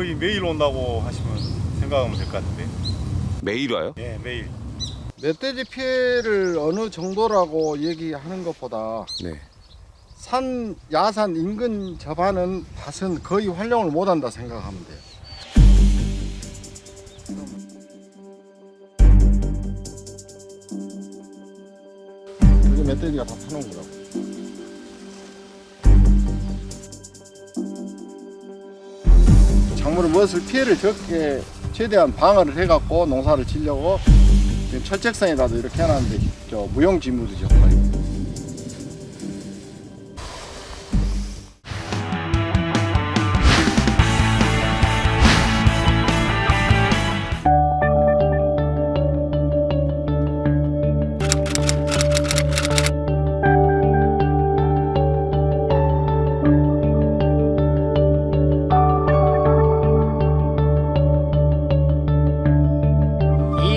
거의 매일 온다고 하시면 생각하면 될 것 같은데. 매일 와요? 예, 매일. 멧돼지 피해를 어느 정도라고 얘기하는 것보다 네. 산 야산 인근 접하는 밭은 거의 활용을 못한다 생각하면 돼요. 그게 멧돼지가 다 파놓은 거라고. 작물을 무엇을 피해를 적게 최대한 방어를 해갖고 농사를 지려고 철책선이라도 이렇게 해놨는데 저 무용지물이죠. 거의.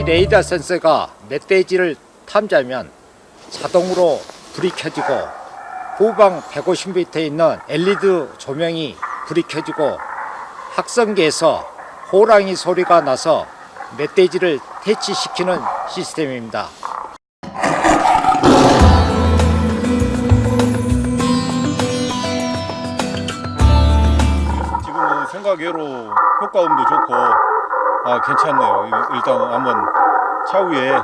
이 레이더 센서가 멧돼지를 탐지하면 자동으로 불이 켜지고 후방 150m에 있는 LED 조명이 불이 켜지고 확성기에서 호랑이 소리가 나서 멧돼지를 퇴치시키는 시스템입니다. 지금은 생각외로 효과음도 좋고 아 괜찮네요. 이- 일단 한번 차후에 예,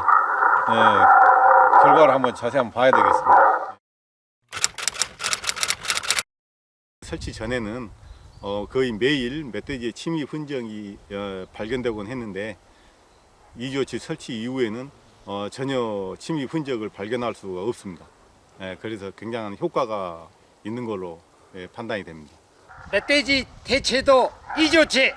결과를 한번 자세히 한번 봐야 되겠습니다. 설치 전에는 어, 거의 매일 멧돼지의 침입 흔적이 어, 발견되곤 했는데 이조치 설치 이후에는 어, 전혀 침입 흔적을 발견할 수가 없습니다. 예, 그래서 굉장한 효과가 있는 걸로 예, 판단이 됩니다. 멧돼지 퇴치도 이조치!